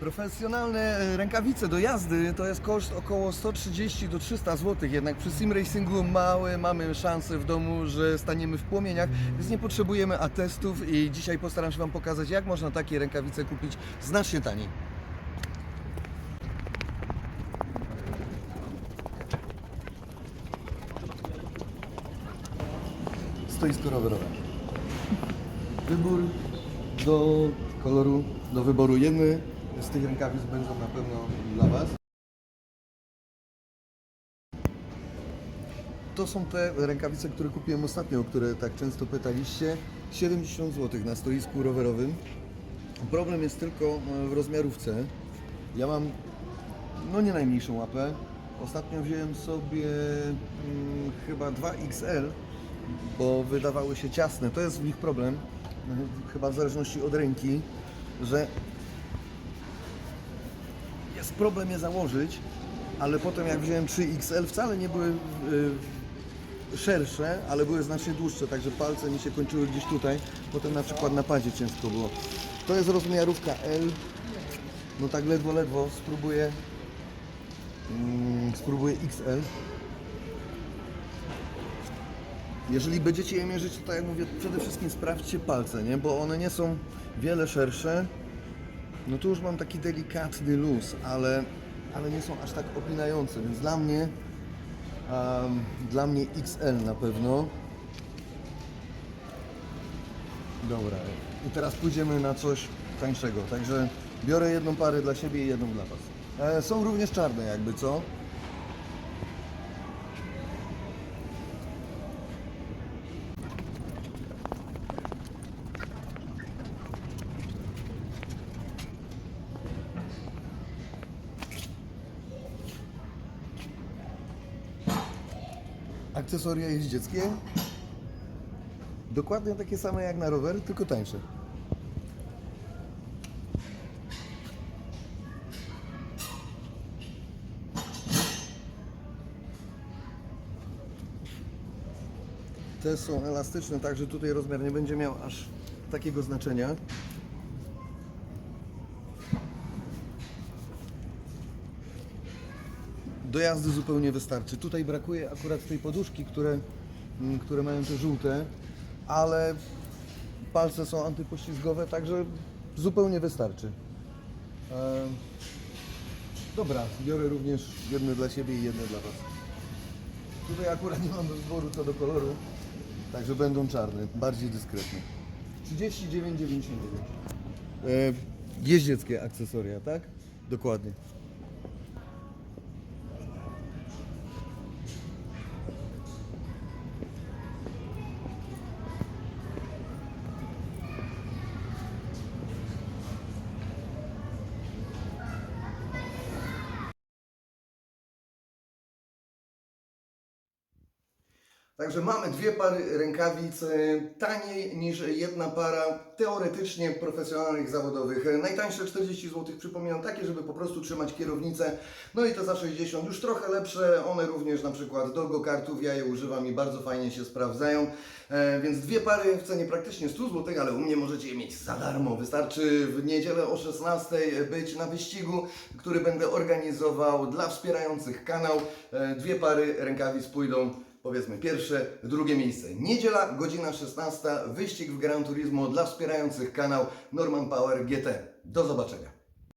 Profesjonalne e, rękawice do jazdy to jest koszt około 130 do 300 zł, jednak przy sim racingu małe mamy szanse w domu, że staniemy w płomieniach, więc nie potrzebujemy atestów i dzisiaj postaram się Wam pokazać, jak można takie rękawice kupić znacznie taniej. Stoisko rowerowe. Wybór do koloru, do wyboru. Jedny z tych rękawic będą na pewno dla Was. To są te rękawice, które kupiłem ostatnio, o które tak często pytaliście. 70 zł na stoisku rowerowym. Problem jest tylko e, w rozmiarówce. Ja mam no nie najmniejszą łapę. Ostatnio wziąłem sobie mm, chyba 2XL, bo wydawały się ciasne. To jest w nich problem, mhm, chyba w zależności od ręki, że jest problem je założyć, ale potem jak wziąłem 3XL wcale nie były y, szersze, ale były znacznie dłuższe, także palce mi się kończyły gdzieś tutaj. Potem na przykład na padzie ciężko było. To jest rozmiarówka L. No tak ledwo, ledwo spróbuję mm, spróbuję XL. Jeżeli będziecie je mierzyć, to tak jak mówię, przede wszystkim sprawdźcie palce, nie? Bo one nie są wiele szersze. No tu już mam taki delikatny luz, ale, ale nie są aż tak opinające, więc dla mnie em, dla mnie XL na pewno. Dobra. I teraz pójdziemy na coś tańszego. Także biorę jedną parę dla siebie i jedną dla Was. E, są również czarne jakby, co? Akcesoria jeździeckie. Dokładnie takie same jak na rower, tylko tańsze. Te są elastyczne, także tutaj rozmiar nie będzie miał aż takiego znaczenia. Do jazdy zupełnie wystarczy. Tutaj brakuje akurat tej poduszki, które, mm, które mają te żółte, ale palce są antypoślizgowe, także zupełnie wystarczy. E, dobra, biorę również jedne dla siebie i jedne dla Was. Tutaj akurat nie mam wyboru co do koloru, także będą czarne, bardziej dyskretne. 39,99. E, jeździeckie akcesoria, tak? Dokładnie. Także mamy dwie pary rękawic e, taniej niż jedna para teoretycznie profesjonalnych zawodowych. E, Najtańsze 40 zł, przypominam, takie, żeby po prostu trzymać kierownicę. No i te za 60 już trochę lepsze, one również na przykład do go-kartów, ja je używam i bardzo fajnie się sprawdzają. E, Więc dwie pary w cenie praktycznie 100 zł, ale u mnie możecie je mieć za darmo. Wystarczy w niedzielę o 16 być na wyścigu, który będę organizował dla wspierających kanał. E, Dwie pary rękawic pójdą powiedzmy pierwsze, drugie miejsce. Niedziela, godzina 16, wyścig w Gran Turismo dla wspierających kanał Norman Power GT. Do zobaczenia.